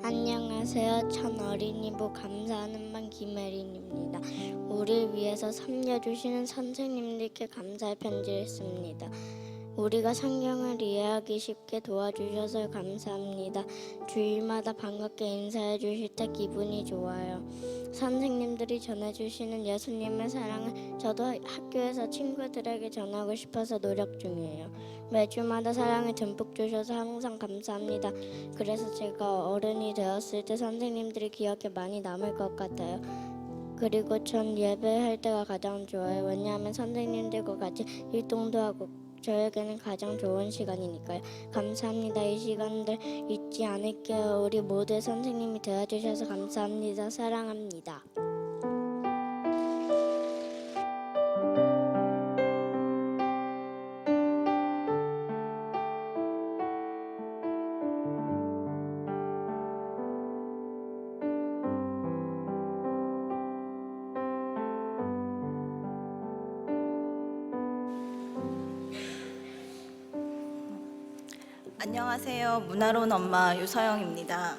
안녕하세요. 천 어린이부 감사하는 반 김혜린입니다. 우리 위해서 섬겨주시는 선생님들께 감사의 편지를 씁니다. 우리가 성경을 이해하기 쉽게 도와주셔서 감사합니다. 주일마다 반갑게 인사해 주실 때 기분이 좋아요. 선생님들이 전해주시는 예수님의 사랑을 저도 학교에서 친구들에게 전하고 싶어서 노력 중이에요. 매주마다 사랑을 듬뿍 주셔서 항상 감사합니다. 그래서 제가 어른이 되었을 때 선생님들이 기억에 많이 남을 것 같아요. 그리고 전 예배할 때가 가장 좋아요. 왜냐하면 선생님들과 같이 활동도 하고 저에게는 가장 좋은 시간이니까요. 감사합니다. 이 시간들 잊지 않을게요. 우리 모두의 선생님이 되어주셔서 감사합니다. 사랑합니다. 안녕하세요. 문화론 엄마 유서영입니다.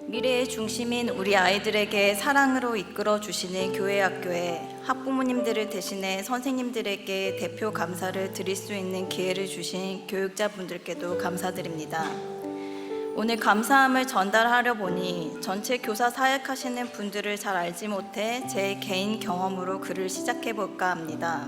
미래의 중심인 우리 아이들에게 사랑으로 이끌어 주시는 교회 학교에 학부모님들을 대신해 선생님들에게 대표 감사를 드릴 수 있는 기회를 주신 교육자분들께도 감사드립니다. 오늘 감사함을 전달하려 보니 전체 교사 사역하시는 분들을 잘 알지 못해 제 개인 경험으로 글을 시작해 볼까 합니다.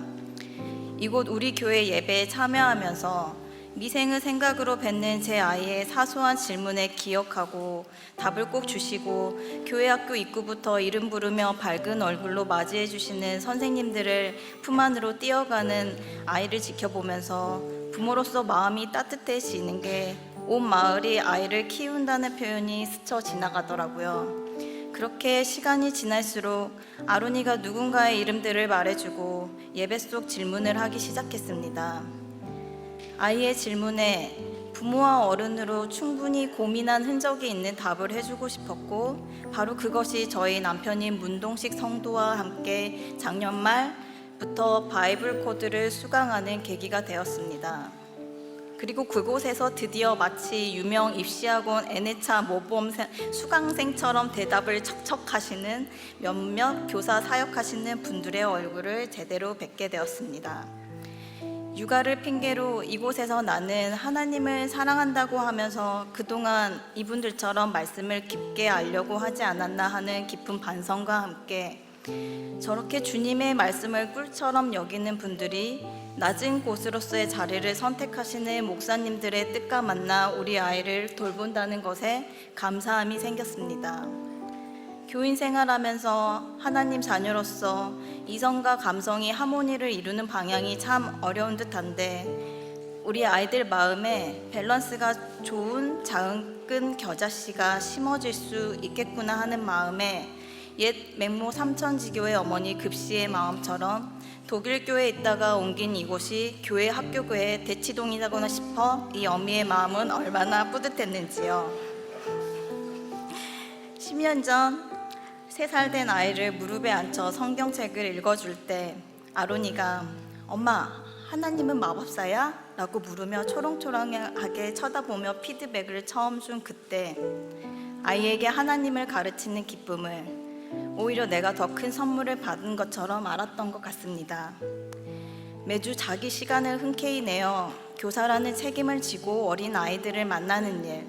이곳 우리 교회 예배에 참여하면서 미생의 생각으로 뵙는 제 아이의 사소한 질문에 기억하고 답을 꼭 주시고 교회 학교 입구부터 이름 부르며 밝은 얼굴로 맞이해 주시는 선생님들을 품 안으로 뛰어가는 아이를 지켜보면서 부모로서 마음이 따뜻해지는 게 온 마을이 아이를 키운다는 표현이 스쳐 지나가더라고요. 그렇게 시간이 지날수록 아론이가 누군가의 이름들을 말해주고 예배 속 질문을 하기 시작했습니다. 아이의 질문에 부모와 어른으로 충분히 고민한 흔적이 있는 답을 해주고 싶었고 바로 그것이 저희 남편인 문동식 성도와 함께 작년 말부터 바이블 코드를 수강하는 계기가 되었습니다. 그리고 그곳에서 드디어 마치 유명 입시학원 N회차 모범생 수강생처럼 대답을 척척하시는 몇몇 교사 사역하시는 분들의 얼굴을 제대로 뵙게 되었습니다. 육아를 핑계로 이곳에서 나는 하나님을 사랑한다고 하면서 그동안 이분들처럼 말씀을 깊게 알려고 하지 않았나 하는 깊은 반성과 함께 저렇게 주님의 말씀을 꿀처럼 여기는 분들이 낮은 곳으로서의 자리를 선택하시는 목사님들의 뜻과 만나 우리 아이를 돌본다는 것에 감사함이 생겼습니다. 교인 생활하면서 하나님 자녀로서 이성과 감성이 하모니를 이루는 방향이 참 어려운 듯한데 우리 아이들 마음에 밸런스가 좋은 작은 겨자씨가 심어질 수 있겠구나 하는 마음에 옛 맹모 삼천지교의 어머니 급씨의 마음처럼 독일 교회에 있다가 옮긴 이곳이 교회 학교교회 대치동이라고나 싶어 이 어미의 마음은 얼마나 뿌듯했는지요. 10년 전 세 살 된 아이를 무릎에 앉혀 성경책을 읽어줄 때 아론이가 엄마 하나님은 마법사야? 라고 물으며 초롱초롱하게 쳐다보며 피드백을 처음 준 그때 아이에게 하나님을 가르치는 기쁨을 오히려 내가 더 큰 선물을 받은 것처럼 알았던 것 같습니다. 매주 자기 시간을 흔쾌히 내어 교사라는 책임을 지고 어린 아이들을 만나는 일,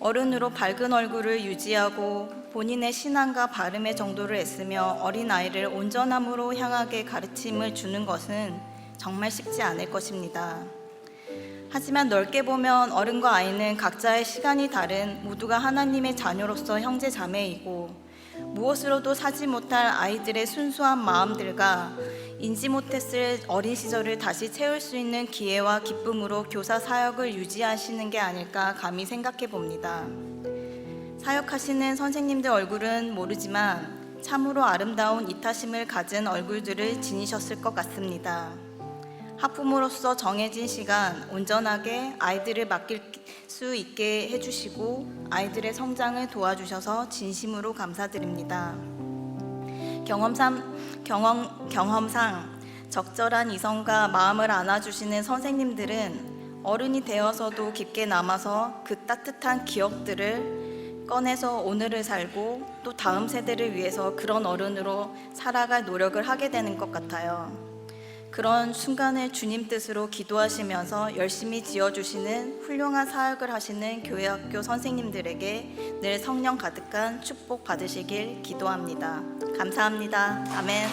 어른으로 밝은 얼굴을 유지하고 본인의 신앙과 발음의 정도를 애쓰며 어린 아이를 온전함으로 향하게 가르침을 주는 것은 정말 쉽지 않을 것입니다. 하지만 넓게 보면 어른과 아이는 각자의 시간이 다른 모두가 하나님의 자녀로서 형제 자매이고 무엇으로도 사지 못할 아이들의 순수한 마음들과 인지 못했을 어린 시절을 다시 채울 수 있는 기회와 기쁨으로 교사 사역을 유지하시는 게 아닐까 감히 생각해 봅니다. 사역하시는 선생님들 얼굴은 모르지만 참으로 아름다운 이타심을 가진 얼굴들을 지니셨을 것 같습니다. 학부모로서 정해진 시간 온전하게 아이들을 맡길 수 있게 해주시고 아이들의 성장을 도와주셔서 진심으로 감사드립니다. 경험상, 경험, 경험상 적절한 이성과 마음을 안아주시는 선생님들은 어른이 되어서도 깊게 남아서 그 따뜻한 기억들을 꺼내서 오늘을 살고 또 다음 세대를 위해서 그런 어른으로 살아갈 노력을 하게 되는 것 같아요. 그런 순간을 주님 뜻으로 기도하시면서 열심히 지어주시는 훌륭한 사역을 하시는 교회 학교 선생님들에게 늘 성령 가득한 축복 받으시길 기도합니다. 감사합니다. 아멘.